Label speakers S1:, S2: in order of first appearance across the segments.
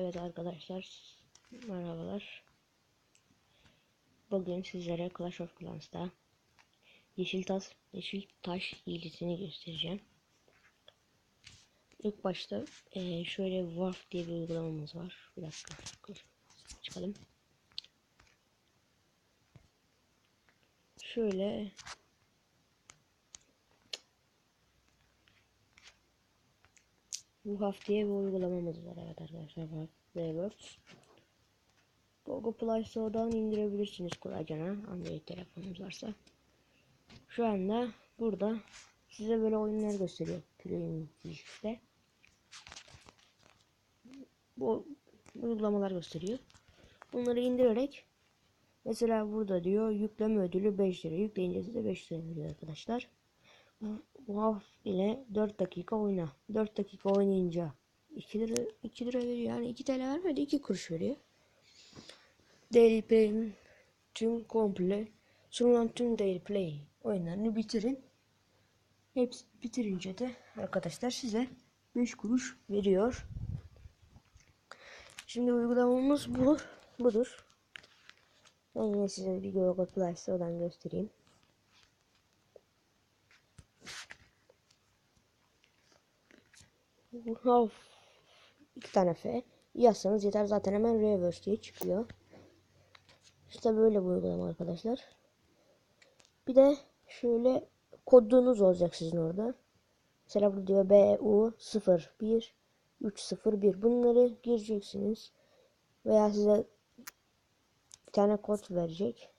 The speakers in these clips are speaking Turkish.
S1: Evet arkadaşlar merhabalar. Bugün sizlere Clash of Clans'ta Yeşil Taş, Yeşil Taş hilisini göstereceğim. İlk başta eee, şöyle Warp diye bir uygulamamız var. Bir dakika. Çıkalım. Şöyle Bu haftaya bir uygulamamız var evet arkadaşlar. Playworks. Google Play Store'dan indirebilirsiniz kolayca Android telefonunuz varsa. Şu anda burada size böyle oyunlar gösteriyor. Playing işte. Bu uygulamalar gösteriyor. Bunları indirerek mesela burada diyor yükleme ödülü 5 lira. Yükleyince size 5 lira veriyor arkadaşlar. Wow ile 4 dakika oyna. 4 dakika oynayınca 2 lira 2 lira veriyor. Yani 2 TL vermedi 2 kuruş veriyor. Daily Play'in tüm komple sunulan tüm Daily Play oyunlarını bitirin. Hepsi bitirince de arkadaşlar size 5 kuruş veriyor. Şimdi uygulamamız bu. Budur. Ben yine size bir Google Play Store'dan göstereyim. Of. İki tane F. Yazsanız yeter zaten hemen reverse diye çıkıyor. İşte böyle bu uygulama arkadaşlar. Bir de şöyle kodunuz olacak sizin orada. Mesela burada diyor BU01 301 bunları gireceksiniz. Veya size bir tane kod verecek.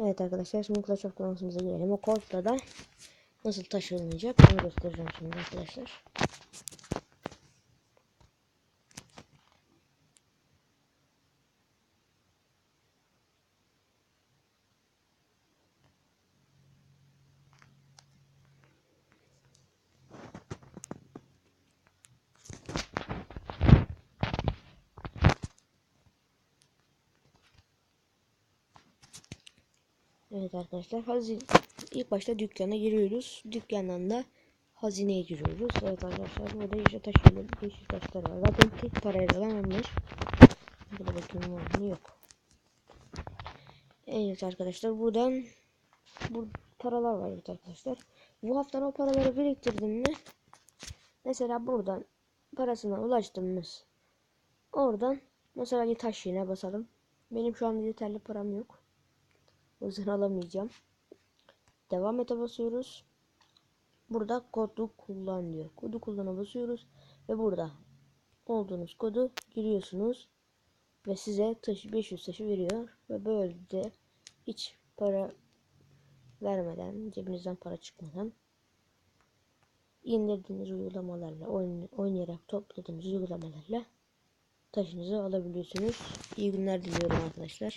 S1: Evet arkadaşlar şimdi Clash of Clans'ımıza girelim. O kodla da nasıl taşınacak onu göstereceğim şimdi arkadaşlar. Evet arkadaşlar hazine ilk başta dükkana giriyoruz. Dükkandan da hazineye giriyoruz. Evet arkadaşlar burada yeşil taşlar, yeşil taşlar var. Zaten tek parayla alan onlar. Burada bakayım var mı yok. Evet arkadaşlar buradan bu paralar var evet arkadaşlar. Bu hafta o paraları biriktirdim mi? Mesela buradan parasına ulaştığımız oradan mesela bir taş yine basalım. Benim şu an yeterli param yok. O yüzden alamayacağım. Devam ete basıyoruz. Burada kodu kullan diyor. Kodu kullana basıyoruz. Ve burada olduğunuz kodu giriyorsunuz. Ve size taşı 500 taşı veriyor. Ve böylece hiç para vermeden, cebinizden para çıkmadan indirdiğiniz uygulamalarla, oyn oynayarak topladığınız uygulamalarla taşınızı alabiliyorsunuz. İyi günler diliyorum arkadaşlar.